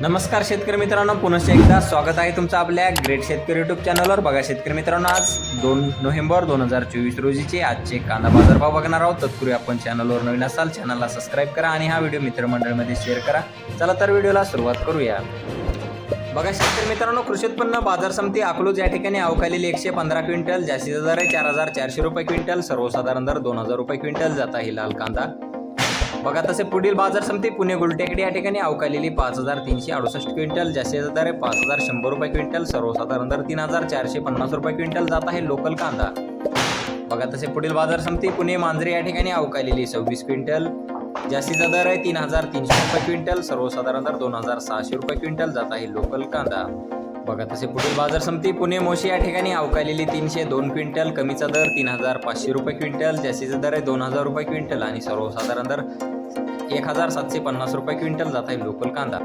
नमस्कार शेतकरी मित्रांनो पुनश्च एकदा स्वागत आहे तुमचं आपल्या ग्रेट शेतकरी युट्यूब चॅनलवर बघा शेतकरी मित्रांनो आज दोन नोव्हेंबर दोन हजार चोवीस रोजीचे आजचे कांदा बाजारभाव बघणार आहोत. तत्पूर्वी आपण चॅनलवर नवीन असाल चॅनलला सबस्क्राईब करा आणि हा व्हिडिओ मित्रमंडळीमध्ये शेअर करा. चला तर व्हिडिओला सुरुवात करूया. बघा शेतकरी मित्रांनो कृषी उत्पन्न बाजार समिती अकलूज या ठिकाणी अवकालेली एकशे पंधरा क्विंटल जास्तीचा दर आहे चार हजार चारशे रुपये क्विंटल सर्वसाधारण दर दोन हजार रुपये क्विंटल जात आहे लाल कांदा. बघा तसे पुढील बाजार समिती पुणे गुलटेकडी या ठिकाणी अवकालेली पाच हजार तीनशे अडुसष्ट क्विंटल जास्तीचा दर आहे पाच हजार शंभर रुपये क्विंटल सर्वसाधारण दर तीन हजार चारशे पन्नास रुपये क्विंटल जात आहे लोकल कांदा. बघा तसे पुढील बाजार समिती पुणे मांजरे या ठिकाणी अवकालेली सव्वीस क्विंटल जास्तीचा दर आहे तीन हजार तीनशे रुपये क्विंटल सर्वसाधारण दर दोन हजार सहाशे रुपये क्विंटल जात आहे लोकल कांदा. बघा तसे पुढील बाजार समिती पुणे मोशी या ठिकाणी अवकालेली तीनशे दोन क्विंटल कमीचा दर तीन हजार पाचशे रुपये क्विंटल जास्तीचा दर आहे दोन हजार रुपये क्विंटल आणि सर्वसाधारण दर एक हजार सातशे पन्नास रुपये क्विंटल जात आहे लोकल कांदा.